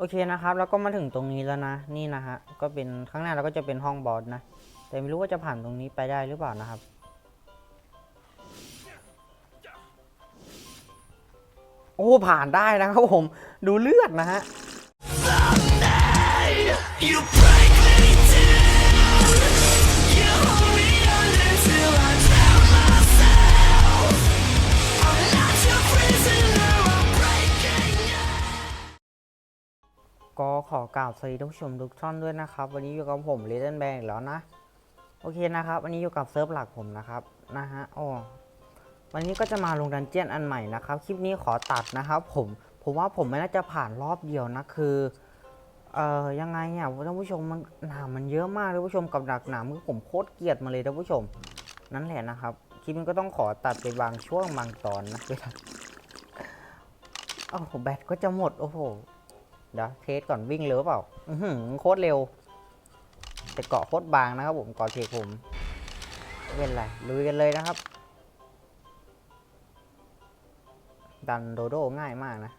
โอเคนะครับแล้วก็มาถึงตรงนี้แล้วนะนี่นะฮะก็เป็นข้างหน้าเราก็จะเป็นห้องบอสนะ แต่ไม่รู้ว่าจะผ่านตรงนี้ไปได้หรือเปล่านะครับ โอ้ผ่านได้นะครับผมดูเลือดนะฮะ ขอกล่าวสวัสดีท่านผู้ชมทุกท่านด้วยนะครับ วันนี้อยู่กับผมเลเดนแบงแล้วนะ โอเคนะครับ วันนี้อยู่กับเซิร์ฟหลักผมนะครับนะฮะอ๋อวันนี้ก็จะมาลงดันเจียนอันใหม่นะครับ คลิปนี้ขอตัดนะครับผมผมว่าผมไม่น่าจะผ่านรอบเดียวนะคือเอ่อยังไงอะท่านผู้ชมมันหนามมันเยอะมากท่านผู้ชมกับดักหนามคือผมโคตรเกลียดมาเลยท่านผู้ชม นั่นแหละนะครับคลิปนี้ก็ต้องขอตัดไปบางช่วงบางตอนนะเวลาโอ้โหแบตก็จะหมดโอ้โห เดี๋ยวเทสก่อนวิ่งเร็วเปล่าอือหือโคตรเร็ว แต่เกาะโคตรบางนะครับผมเกาะเทกผม เป็นไรลุยกันเลยนะครับ ดันโดโดง่ายมากนะ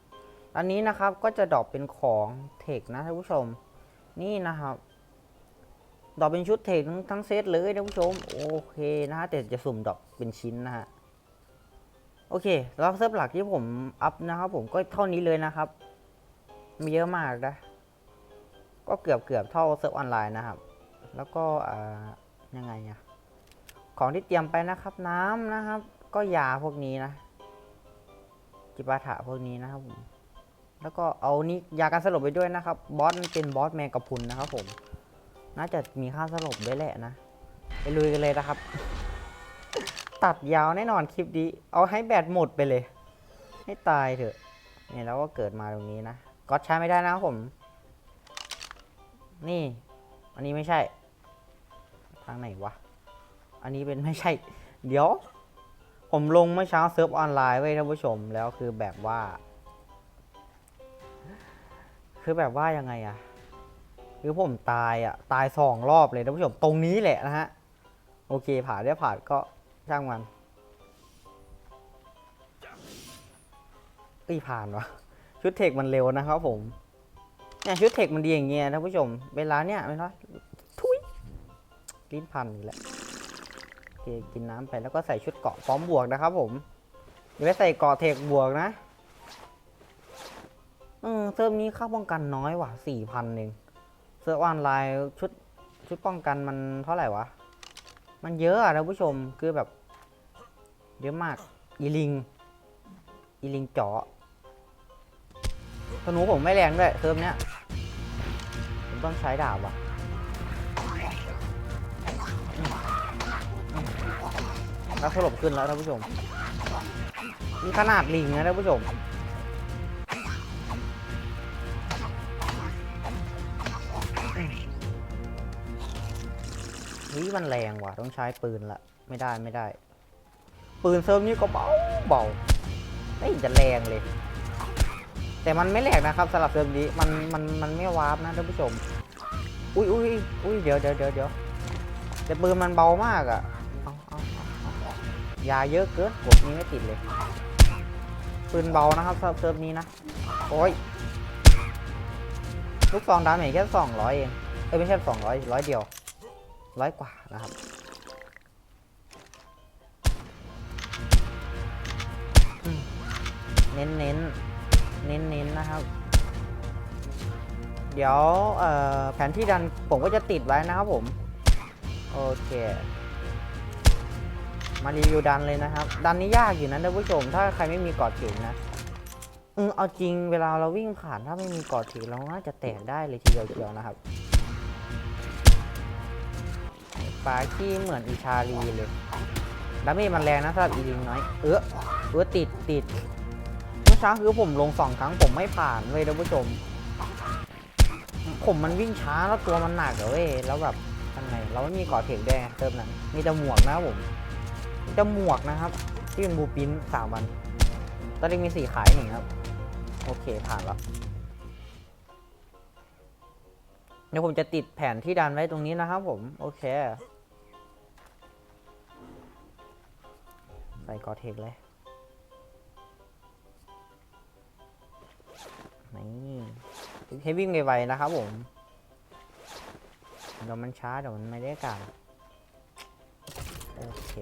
อันนี้นะครับก็จะดรอปเป็นของเทคนะท่านผู้ชม นี่นะครับดรอปเป็นชุดเทคทั้งทั้งเซตเลยท่านผู้ชม โอเคนะฮะแต่จะสุ่มดรอปเป็นชิ้นนะฮะโอเคแล้วเซิร์ฟหลักที่ผมอัพนะครับผมก็เท่านี้เลยนะครับ มีเยอะมากนะ ก็เกือบเกือบเท่าเซิร์ฟออนไลน์นะครับ แล้วก็ยังไงอะของที่เตรียมไปนะครับ น้ำนะครับ ก็ยาพวกนี้นะ จิปาถะพวกนี้นะครับผมแล้วก็เอานี่ยาการสลบไปด้วยนะครับ บอสมันเป็นบอสแมงกะพุนนะครับผม น่าจะมีค่าสลบด้วยแหละนะ ไปลุยกันเลยนะครับ ตัดยาวแน่นอนคลิปนี้ เอาให้แบตหมดไปเลย ให้ตายเถอะ เนี่ยแล้วก็เกิดมาตรงนี้นะ ก็ใช้ไม่ได้นะครับผม นี่ อันนี้ไม่ใช่ ทางไหนวะ อันนี้เป็นไม่ใช่ เดี๋ยว ผมลงเมื่อเช้าเซิร์ฟออนไลน์ไว้ท่านผู้ชม แล้วคือแบบว่า คือแบบว่ายังไงอะคือผมตายอะตายสองรอบเลยท่านผู้ชม ตรงนี้แหละนะฮะ โอเค ผ่านได้ผ่านก็ช่างมันเอ้ยผ่านวะ ชุดเทคมันเร็วนะครับผมเนี่ยชุดเทคมันดีอย่างเงี้ยท่านผู้ชม เวลาเนี่ยเวลาทุยลิ้นพันอีกแล้วโอเคกินน้ำไปแล้วก็ใส่ชุดเกาะพร้อมบวกนะครับผมอย่าไปใส่เกาะเทคบวกนะเออเซิร์ฟนี้ค่าป้องกันน้อยว่ะสี่พันเองเซิร์ฟออนไลน์ชุดชุดป้องกันมันเท่าไหร่วะ มันเยอะอะท่านผู้ชมคือแบบ เยอะมาก อีลิง อีลิงเจาะ ธนูผมไม่แรงด้วยเทิร์มเนี้ยผมต้องใช้ดาบว่ะแล้วสลบขึ้นแล้วท่านผู้ชมนี่ขนาดลิงนะท่านผู้ชม นี่มันแรงว่ะ ต้องใช้ปืนละไม่ได้ไม่ได้ ปืนเซิร์ฟนี้ก็เบาเบาไม่จะแรงเลย แต่มันไม่แหลกนะครับสำหรับเซิร์ฟนี้มันมันมันไม่วาร์ปนะท่านผู้ชม อุ้ยอุ้ยอุ้ยเดี๋ยวเดี๋ยวเดี๋ยวเดี๋ยวแต่ปืนมันเบามากอะ่ะเอาเอาเอายาเยอะเกินกดนี้ไม่ติดเลย ปืนเบานะครับสำหรับเซิร์ฟนี้นะ โอ้ยลูกซองดาเมจแค่สองร้อยเอง เอ้ยไม่ใช่สองร้อยร้อยเดียวร้อยกว่านะครับอืมเน้น เน้นเน้นๆนะครับ เดี๋ยวเอ่อแผนที่ดันผมก็จะติดไว้นะครับผม โอเค มารีวิวดันเลยนะครับ ดันนี้ยากอยู่นะท่านผู้ชม ถ้าใครไม่มีกอดถึงนะอืมเอาจริงเวลาเราวิ่งผ่านถ้าไม่มีกอดถึงเราน่าจะแตกได้เลยทีเดียวเดียวนะครับปลาที่เหมือนอิชาลีเลยดาเมจมันแรงนะสำหรับอีลิงน้อย เออเออติดติด ช้าคือผมลงสองครั้งผมไม่ผ่านเว้ยท่านผู้ชม ผมมันวิ่งช้าแล้วตัวมันหนักอเว้ยแล้วแบบทำไงเราไม่มีกาะเทคด้วยไงเติมนั้นมีแต่หมวกนะครับผมมีแต่หมวกนะครับ ที่เป็นบูปินสามวันตอนนี้มีสี่ขายหนึ่งครับ โอเคผ่านแล้วเดี๋ยวผมจะติดแผนที่ดันไว้ตรงนี้นะครับผม โอเค ใส่กอเทคเลย นี่ให้วิ่งไวๆนะครับผมเดี๋ยวมันช้าเดี๋ยวมันไม่ได้การโอเค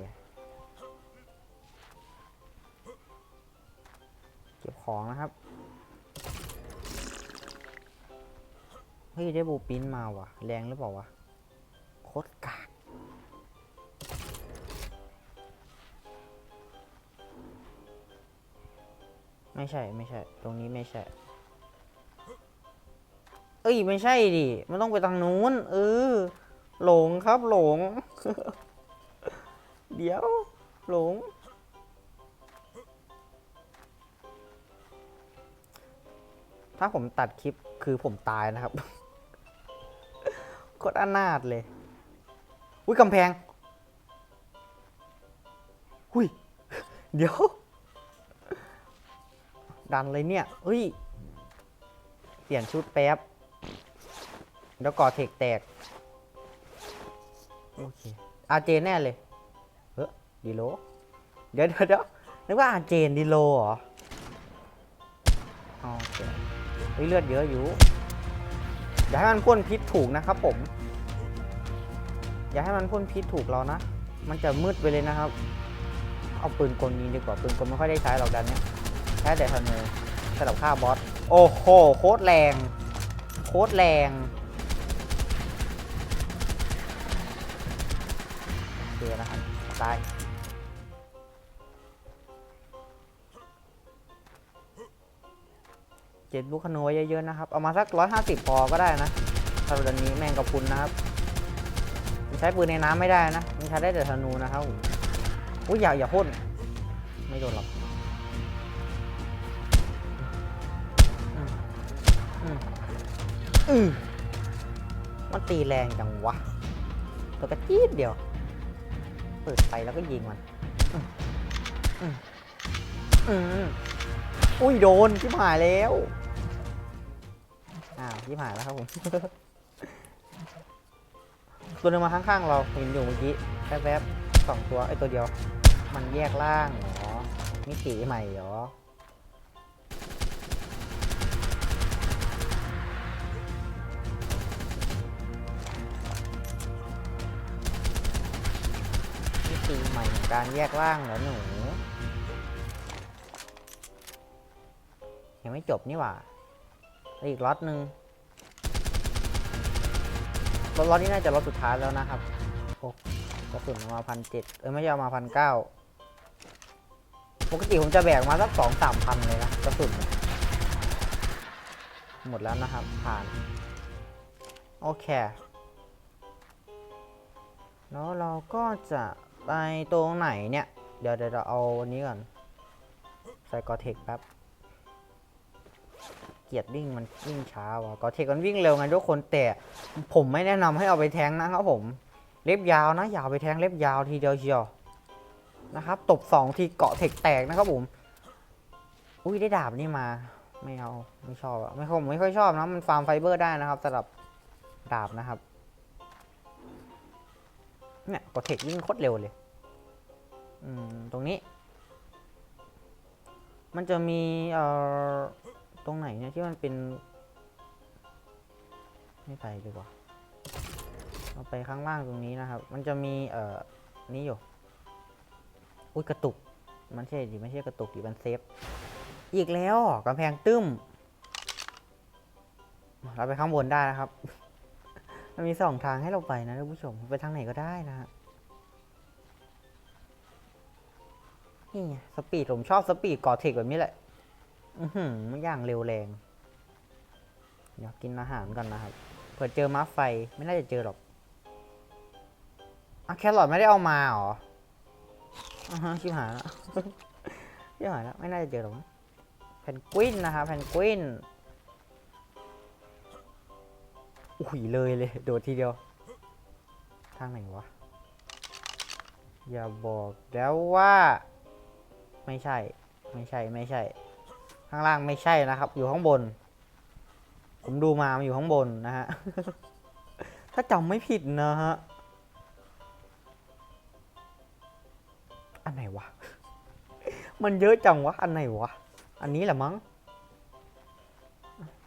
เก็บของนะครับ เฮ้ย ได้บูปินมาว่ะ แรงหรือเปล่าวะ โคตรกากไม่ใช่ ไม่ใช่ ตรงนี้ไม่ใช่ อ้ยไม่ใช่ดิ มันต้องไปทางนู้น เออ หลงครับหลง เดี๋ยว หลง ถ้าผมตัดคลิปคือผมตายนะครับโคตรอนาถเลย อุ้ยกำแพง อุ้ย เดี๋ยว ดันเลยเนี่ยเฮ้ย เปลี่ยนชุดแป๊บ เดี๋ยวก่อเทคแตก โอเคอาเจนแน่เลย เฮ้ยดีโล เดี๋ยวเดี๋ยวเดี๋ยวนึกว่าอาเจนดีโลเหรอ โอเคเฮ้ยเลือดเยอะอยู่ อย่าให้มันพ่นพิษถูกนะครับผม อย่าให้มันพ่นพิษถูกเรานะ มันจะมืดไปเลยนะครับ เอาปืนกลยิงดีกว่า ปืนกลไม่ค่อยได้ใช้หรอกดันเนี้ยใช้แต่ธนูสำหรับฆ่าบอส โอ้โห โคตรแรง โคตรแรงโอนะครับตายเจ็ดลูกขนูเยอะๆนะครับ เอามาสักร้อยห้าสิบพอก็ได้นะสำหรับเดือนนี้แมงกะพุนนะครับใช้ปืนในน้ำไม่ได้นะมันใช้ได้แต่ธนูนะครับอุ้ยอย่าอย่าพ่นไม่โดนหรอกมันตีแรงจังวะตัวกระจี๊ดเดียว เปิดไฟแล้วก็ยิงมันอืมอืมอืมอุ้ยโดนชิบหายแล้ว อ้าวชิบหายแล้วครับผม ตัวหนึงมาข้างๆ เราเห็นอยู่เมื่อกี้แวบๆสองตัวไอ้ตัวเดียว มันแยกล่างเหรอมิติใหม่เหรอ มิติใหม่การแยกล่างเหรอหนู ยังไม่จบนี่หว่า อีกล็อตหนึ่งรถล็อตนี้น่าจะล็อตสุดท้ายแล้วนะครับโอ้กระสุนมาพันเจ็ดเออไม่ใช่เอามาพันเก้าปกติผมจะแบกมาสักสองสามพันเลยนะกระสุนหมดแล้วนะครับ ผ่าน โอเค แล้วเราก็จะ ไปตรงไหนเนี่ย เดี๋ยวเดี๋ยวเราเอาอันนี้ก่อน ใส่กอเทคแป๊บ เกียดวิ่งมันวิ่งช้าว่ะกอเทคมันวิ่งเร็วไงทุกคนแต่ผมไม่แนะนำให้เอาไปแทงนะครับผม เล็บยาวนะอย่าเอาไปแทงเล็บยาวทีเดียวเชียวนะครับตบสองทีเกาะเทคแตกนะครับผม อุ้ยได้ดาบนี่มา ไม่เอาไม่ชอบอะไม่ค่อยผมไม่ค่อยชอบนะมันฟาร์มไฟเบอร์ได้นะครับสำหรับดาบนะครับ เนี่ยกดเทควิ่งโคตรเร็วเลย อืม ตรงนี้ มันจะมีเอ่อตรงไหนเนี่ยที่มันเป็น ไม่ไปดีกว่าเราไปข้างล่างตรงนี้นะครับ มันจะมีเอ่อนี่อยู่ อุ้ยกระตุก มันใช่ดิไม่ใช่กระตุกดิมันเซฟ อีกแล้วกำแพงตึ้ม เราไปข้างบนได้นะครับ มันมีสองทางให้เราไปนะท่านผู้ชม ไปทางไหนก็ได้นะฮะนี่สปีดผมชอบสปีดกอเทคแบบนี้แหละ อือหือมันอย่างเร็วแรง เดี๋ยวกินอาหารก่อนนะครับ เผื่อเจอม้าไฟไม่น่าจะเจอหรอกอะแครอทไม่ได้เอามาหรออ่าฮะชิบหายแล้วชิบหายแล้วไม่น่าจะเจอหรอกแพนกวินนะครับแพนกวิน อุ้ยเลยเลย โดดทีเดียว ทางไหนวะ อย่าบอกแล้วว่า ไม่ใช่ ไม่ใช่ ไม่ใช่ ข้างล่างไม่ใช่นะครับ อยู่ข้างบน ผมดูมามันอยู่ข้างบนนะฮะ ถ้าจำไม่ผิดนะฮะ อันไหนวะ มันเยอะจังวะ อันไหนวะ อันนี้แหละมั้ง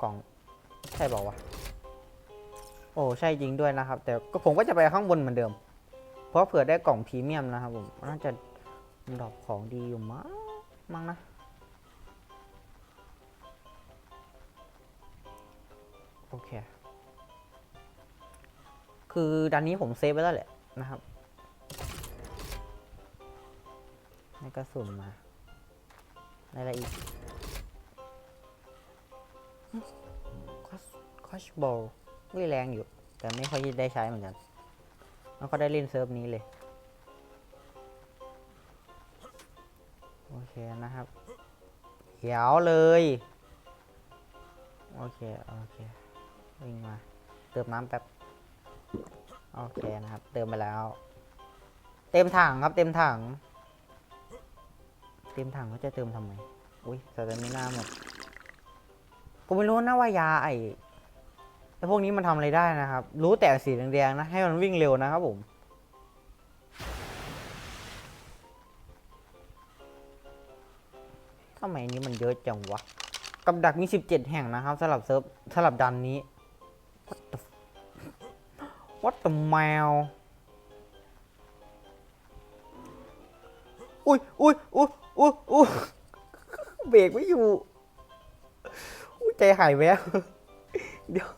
กล่อง ใช่บอกว่าวะ โอ้ใช่จริงด้วยนะครับ แต่ก็ผมก็จะไปข้างบนเหมือนเดิม เพราะเผื่อได้กล่องพรีเมียมนะครับผมน่าจะดรอปของดีอยู่มั้งมั้งนะโอเค คือดันนี้ผมเซฟไว้แล้วแหละนะครับในกระสุนมาในอะไรอีกคอสคอชบอล วิ่แรงอยู่ แต่ไม่ค่อยได้ใช้เหมือนกันแล้วก็ได้เล่นเซิร์ฟนี้เลย โอเคนะครับเขียวเลย โอเค โอเค วิ่งมา เติมน้ำแป๊บ โอเคนะครับ เติมไปแล้ว เต็มถังครับ เต็มถัง เต็มถังก็จะเติมทำไม อุ้ยสเตมิน่าหมดผมไม่รู้นะว่ายาไอ ไอ้พวกนี้มันทำอะไรได้นะครับ รู้แต่สีแดงๆนะ ให้มันวิ่งเร็วนะครับผมทำไมนี้มันเยอะจังวะ กับดักมี 17 แห่งนะครับสลับเซิร์ฟสลับดันนี้ What the What the แมวอุ้ยอุ้ยอุ้ยอุ้ยอุ้ยเบรกไม่อยู่ อุ้ยใจหายแวบเดี๋ยว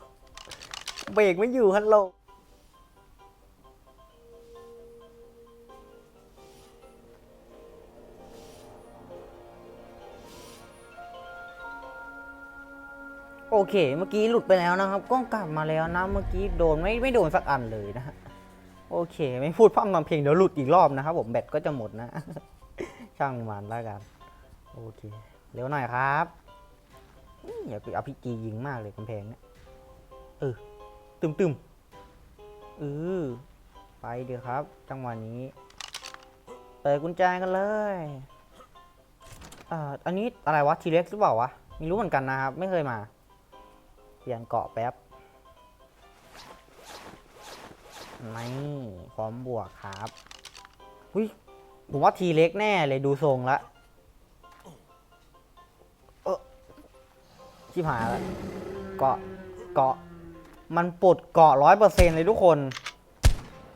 เบรกไม่อยู่ฮัลโหลโอเค เมื่อกี้หลุดไปแล้วนะครับ ก็กลับมาแล้วนะ เมื่อกี้โดนไม่ไม่โดนสักอันเลยนะฮะ โอเค ไม่พูดพร่ำทำเพลงเดี๋ยวหลุดอีกรอบนะครับผมแบตก็จะหมดนะ ช่างมันแล้วกัน โอเค เร็วหน่อยครับอย่าไปเอาพี่จียิงมากเลยกำแพงเนี่ยเออ ตึมตึมเออไปเดี๋ยวครับ จังหวะนี้ เปิดกุญแจกันเลยอ่าอันนี้อะไรวะทีเล็กหรือเปล่าวะไม่รู้เหมือนกันนะครับ ไม่เคยมา เปลี่ยนเกาะแป๊บนี่พร้อมบวกครับอุ้ยผมว่าทีเล็กแน่เลยดูทรงละเออชิบหายละเกาะเกาะ มันปลดเกาะร้อยเปอร์เซ็นต์เลยทุกคน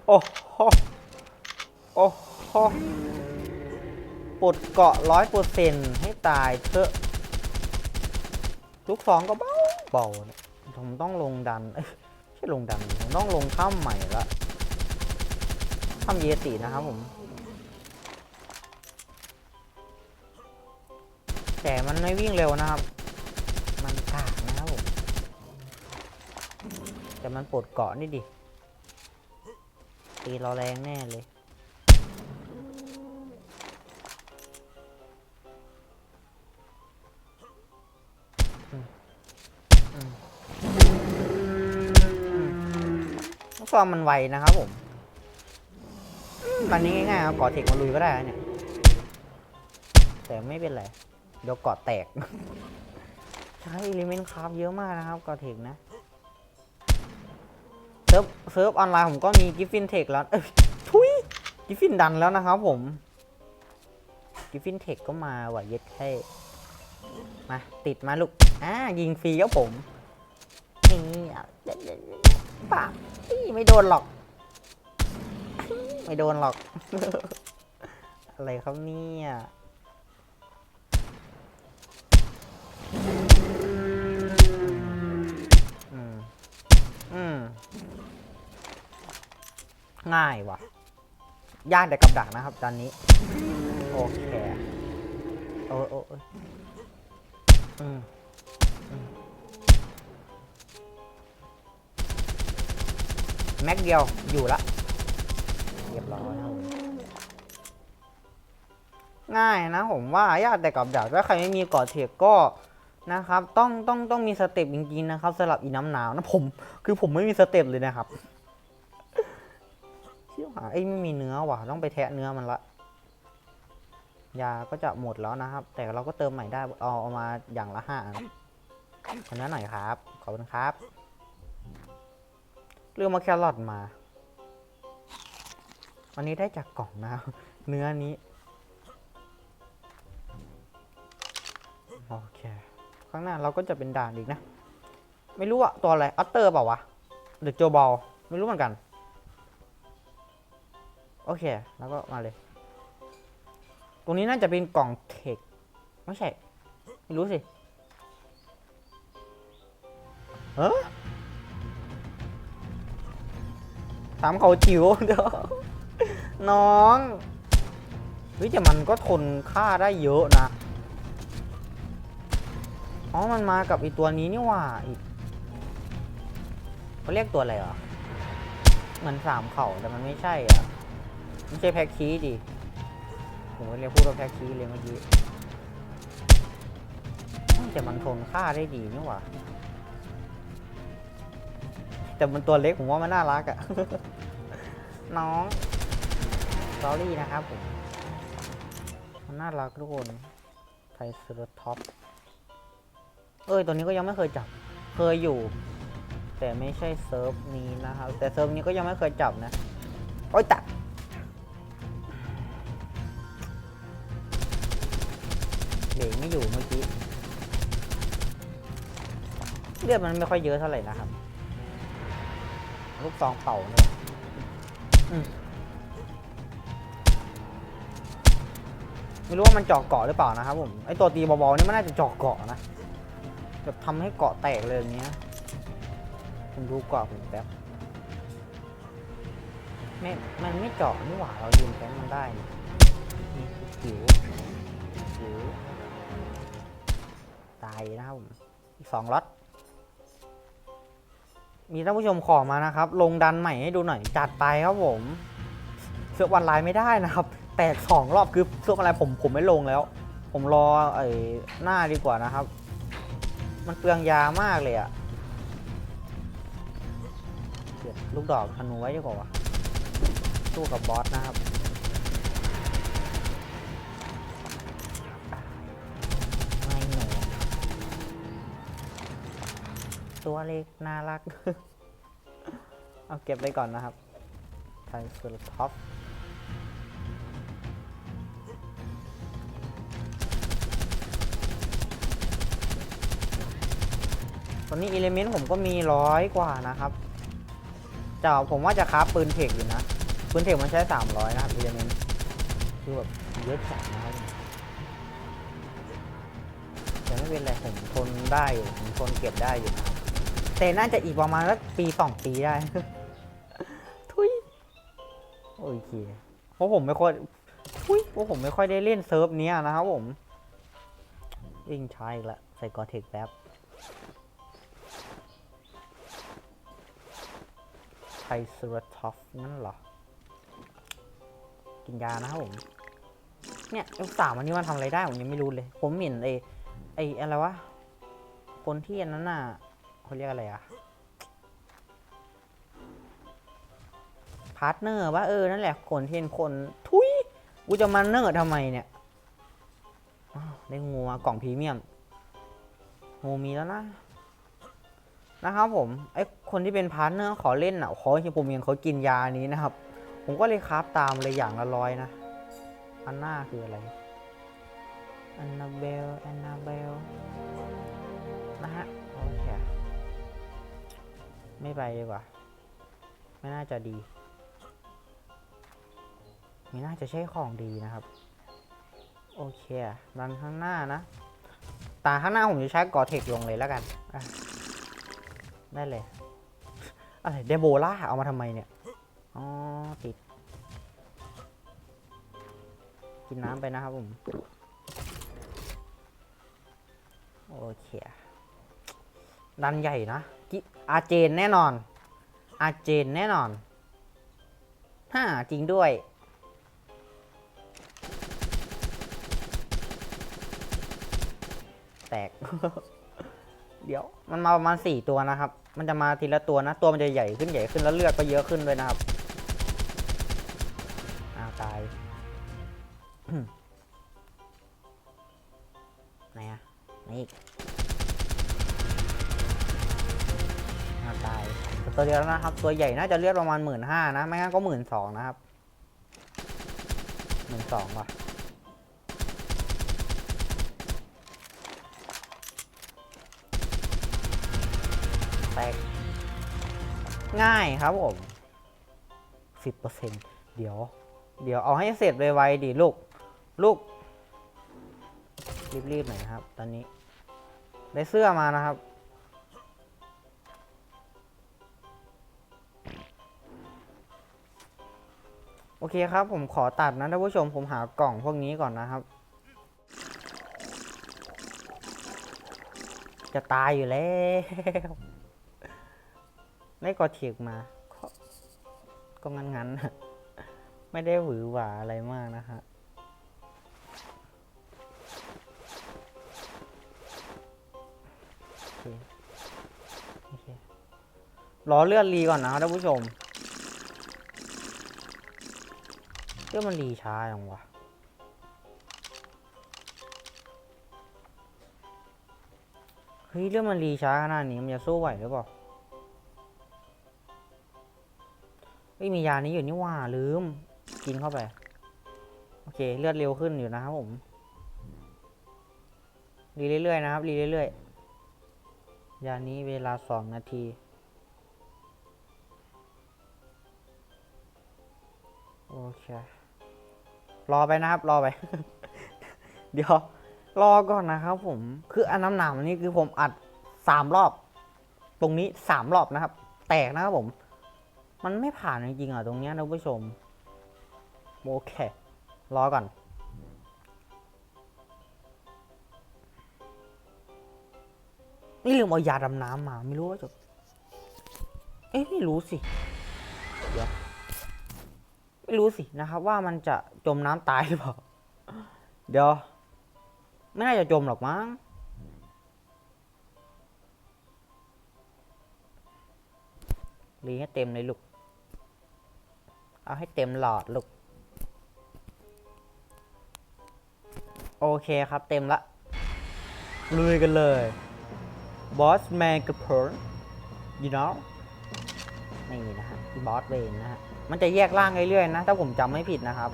โอ้โหโอ้โหปลดเกาะร้อยเปอร์เซ็นต์ให้ตายเถอะลูกสองก็เบาเบาเนี่ยผมต้องลงดันเอ้ยไม่ใช่ลงดันผมต้องลงถ้ำใหม่ละถ้ำเยตินะครับผมแต่มันไม่วิ่งเร็วนะครับ มันกาก แต่มันปลดเกาะนี่ดิ ตีเราแรงแน่เลย ลูกซองมันไวนะครับผมอืมวันนี้ง่ายๆเอาเกาะเทคมาลุยก็ได้เนี่ย แต่ไม่เป็นไร เดี๋ยวเกาะแตก ใช้อิเลเมนต์คราฟเยอะมากนะครับเกาะเทคนะ เซิร์ฟเซิร์ฟออนไลน์ผมก็มีกิฟฟินเทคแล้วเอ้ยทุยกิฟฟินดันแล้วนะครับผมกิฟฟินเทคก็มาว่ะเย็ดแค่มาติดมาลูกอ่ายิงฟรีครับผมนี่อะปากอี้ไม่โดนหรอก ไม่โดนหรอก อะไรครับเนี่ยอืมอืม ง่ายว่ะ ยากแต่กับดักนะครับตอนนี้ โอเคโอ้โอ้โอ้ยอืมแม็กเดียวอยู่ละเรียบร้อยครับผมง่ายนะผมว่า ยากแต่กับดักถ้าใครไม่มีกาะเทกก็นะครับ ต้องต้องต้องมีสเต็ปจริงๆนะครับสำหรับอีน้ำหนาวนะผม คือผมไม่มีสเต็ปเลยนะครับ ชี่ยหาไอ้ยไม่มีเนื้อว่ะ ต้องไปแทะเนื้อมันละ ยาก็จะหมดแล้วนะครับ แต่เราก็เติมใหม่ได้ เอาเอามาอย่างละห้าอันขอเนื้อหน่อยครับ ขอบคุณครับ เรื่องมาแครอทมาวันนี้ได้จากกล่องนะเนื้อนี้ โอเค ข้างหน้าเราก็จะเป็นด่านอีกนะ ไม่รู้อะตัวอะไร อัตเตอร์เปล่าวะหรือโจบอลไม่รู้เหมือนกัน โอเค แล้วก็มาเลย ตรงนี้น่าจะเป็นกล่องเทค ไม่ใช่ ไม่รู้สิเฮ้ถามเขาจิ๋วเดี๋ยวน้องเฮ้ยแต่มันก็ทนค่าได้เยอะนะ อ๋อ มันมากับอีตัวนี้นี่ว่าอีกเขาเรียกตัวอะไรเหรอเหมือนสามเข่าแต่มันไม่ใช่อะ ไม่ใช่แพ็กคีดิผมเรียกพูดว่าแพ็กคีเลยเมื่อกี้แต่มันทนค่าได้ดีนี่หว่า แต่มันตัวเล็กผมว่ามันน่ารักอะน้องสอรี่นะครับผม มันน่ารักทุกคนไทยสร์ท็อป เอ้ย ตัวนี้ก็ยังไม่เคยจับ เคยอยู่ แต่ไม่ใช่เซิร์ฟนี้นะครับ แต่เซิร์ฟนี้ก็ยังไม่เคยจับนะ โอ้ยตัด เบรกไม่อยู่เมื่อกี้ เลือดมันไม่ค่อยเยอะเท่าไหร่นะครับ ลูกซองเป่าเนี่ยอืมไม่รู้ว่ามันเจาะเกาะหรือเปล่านะครับผมไอตัวตีบอลนี่มันน่าจะเจาะเกาะนะแบบทำให้เกาะแตกเลยอย่างเงี้ยผมดูเกาะผมแป๊บไม่มันไม่เจาะนี่หว่าเรายืนแข้งมันได้นี่คือผิวผิว ตายนะครับผมอีกสองล็อตมีท่านผู้ชมขอมานะครับ ลงดันใหม่ให้ดูหน่อยจัดไปครับผมเสือกวันไลน์ไม่ได้นะครับแตกสองรอบคือเสือกวันไลน์ผมผมไม่ลงแล้ว ผมรอไอ้หน้าดีกว่านะครับ มันเปลืองยามากเลยอะเก็บลูกดอกธนูไว้ดีกว่า สู้กับบอสนะครับ ตัวเล็กน่ารัก เอาเก็บไปก่อนนะครับไทยสุดท็อปตอนนี้อิเลเมนต์ผมก็มีร้อยกว่านะครับจะผมว่าจะคราฟปืนเทคอยู่นะ ปืนเทคมันใช้ 300 นะครับอิเลเมนต์คือแบบเยอะจัดนะครับแต่ไม่เป็นไรผมทนได้อยู่ผมทนเก็บได้อยู่นะ แต่น่าจะอีกประมาณสักปีสองปีได้ ทุยโอเคเพราะผมไม่ค่อยทุยเพราะผมไม่ค่อยได้เล่นเซิร์ฟเนี้ยนะครับผมวิ่งใช้อีกแล้วใส่กอเทคแป๊บไทรเซราทอฟนั่นเหรอ กินยานะครับผม เนี่ยลูกสาววันนี้มันทำอะไรได้ ผมยังไม่รู้เลย ผมเห็นไอ้ไอ้อะไรวะ คนที่อันนั้นน่ะ เขาเรียกอะไรอะพาร์ทเนอร์ว่าเออ นั่นแหละคนที่เป็นคน ทุยกูจะมาเนอร์ทำไมเนี่ยได้งูมากล่องพรีเมียมงูมีแล้วนะ นะครับผม ไอคนที่เป็นพาร์ทเนอร์ขอเล่นอะขอให้ผมยังเขากินยานี้นะครับ ผมก็เลยคราฟตามเลยอย่างละร้อยนะ อันหน้าคืออะไรอันนาเบลอันนาเบลนะฮะ ไม่ไปดีกว่า ไม่น่าจะดี ไม่น่าจะใช่ของดีนะครับ โอเคดันข้างหน้านะ ตาข้างหน้าผมจะใช้กอเทคลงเลยแล้วกัน ได้เลย อะไรเดโบล่าเอามาทำไมเนี่ย อ๋อ ติด กินน้ำไปนะครับผม โอเค ดันใหญ่นะกิอาเจนแน่นอน อาเจนแน่นอนฮ่าจริงด้วย แตก เดี๋ยวมันมาประมาณสี่ตัวนะครับ มันจะมาทีละตัวนะ ตัวมันจะใหญ่ขึ้นใหญ่ขึ้นแล้วเลือดก็เยอะขึ้นด้วยนะครับอ้าวตายไหนอะไหนอีก ตัวเดียวแล้วนะครับ ตัวใหญ่น่าจะเลือดประมาณหมื่นห้านะ ไม่งั้นก็หมื่นสองนะครับหมื่นสองว่ะแตกง่ายครับผมสิบเปอร์เซ็นเดี๋ยว เดี๋ยวเอาให้เสร็จไวๆดิลูก ลูก รีบๆหน่อยนะครับ ตอนนี้ ได้เสื้อมานะครับ โอเคครับ ผมขอตัดนะท่านผู้ชมผมหากล่องพวกนี้ก่อนนะครับ จะตายอยู่แล้วได้กอเทียกมา ก็ก็งั้นๆนะไม่ได้หวือหวาอะไรมากนะฮะโอเคโอเครอเลือดรีก่อนนะท่านผู้ชม เรื่อมันรีช้าจังวะเฮ้ยเรื่องมันรีช้าขนาดนี้มันจะสู้ไหวหรือเปล่าเฮ้ยมียานี้อยู่นี่ว่าลืม กินเข้าไป โอเค เลือดเร็วขึ้นอยู่นะครับผมรีเรื่อยๆนะครับรีเรื่อยๆยานี้เวลาสองนาทีโอเค รอไปนะครับ รอไป เดี๋ยว รอก่อนนะครับผม คืออันน้ำหนามนี้คือผมอัดสามรอบ ตรงนี้สามรอบนะครับ แตกนะครับผม มันไม่ผ่านจริงๆอะตรงเนี้ยนะผู้ชม โอเค รอก่อนนี่ลืมเอายาดำน้ำมา ไม่รู้ว่าจะ เอ๊ะไม่รู้สิ เดี๋ยว ไม่รู้สินะครับ ว่ามันจะจมน้ำตายหรือเปล่า เดี๋ยว ไม่น่าจะจมหรอกมั้ง รีให้เต็มเลยลูก เอาให้เต็มหลอดลูก โอเคครับเต็มละ ลุยกันเลย บอสแมนกับเพร์ you know นี่นะฮะบอสเวนนะฮะมันจะแยกร่างเรื่อยๆนะ ถ้าผมจำไม่ผิดนะครับ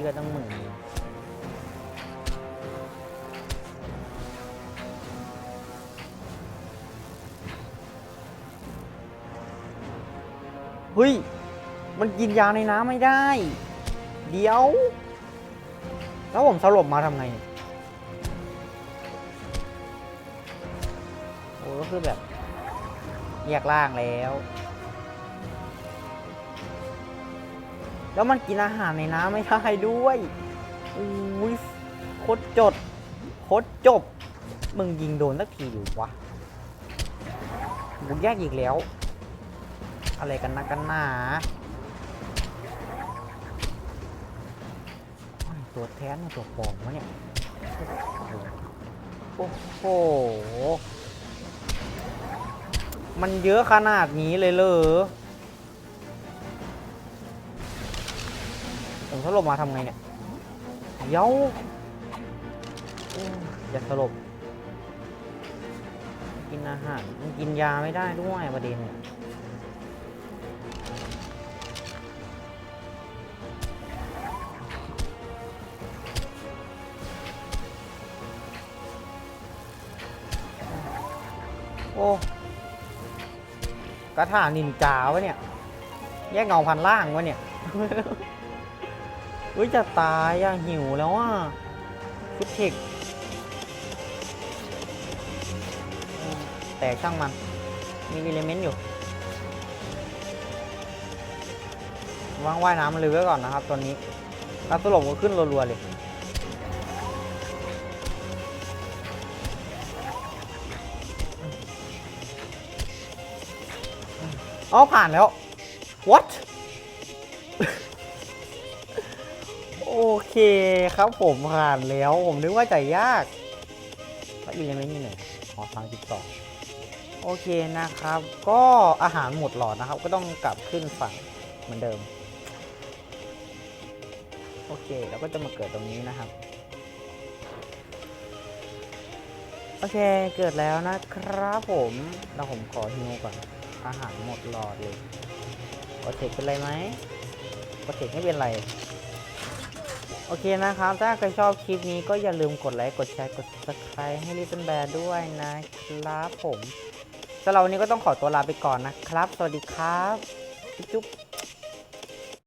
เลือดตั้งหมื่นเฮ้ย มันกินยาในน้ำไม่ได้ เดี๋ยว แล้วผมสลบมาทำไงเนี่ย คือแบบแยกล่างแล้ว แล้วมันกินอาหารในน้ำไม่ได้ด้วยอุ้ยโคตรจดโคตรจบ มึงยิงโดนสักทีอยู่วะบุกแยกอีกแล้ว อะไรกันนะกันหนาตัวแท้นตัวปลอมวะเนี่ย โอ้โห มันเยอะขนาดนี้เลยเหรอผมสลบมาทำไงเนี่ย เย้าอยจะสลบ กินอาหารมันกินยาไม่ได้ด้วยประเด็นเนี่ยโอ้ กระถางนินจาวะเนี่ย แยกเงาพันล่างวะเนี่ยอุ้ยจะตายอะหิวแล้วอะชุดเทคแต่ช่างมัน มีอิเลเมนต์อยู่ว่างว่ายน้ำเลยไว้ก่อนนะครับ ตอนนี้ถ้าสลบก็ขึ้นรัวๆเลย อ๋อผ่านแล้ว what โอเคครับผมผ่านแล้ว ผมนึกว่าจะยากแล้วอีเลเมนต์นี่ไหนอ๋อสามสิบสองโอเคนะครับ ก็อาหารหมดหลอดนะครับ ก็ต้องกลับขึ้นฝั่งเหมือนเดิม โอเคแล้วก็จะมาเกิดตรงนี้นะครับ โอเคเกิดแล้วนะครับผมแล้วผมขอฮิวก่อน อาหารหมดหลอดเลยโปรเทคเป็นไรไหมโปรเทคไม่เป็นไร โอเคนะครับ ถ้าใครชอบคลิปนี้ก็อย่าลืมกดไลค์ กดแชร์ กด subscribe ให้ Little Bear ด้วยนะครับผมสำหรับวันนี้ก็ต้องขอตัวลาไปก่อนนะครับ สวัสดีครับ จุ๊บ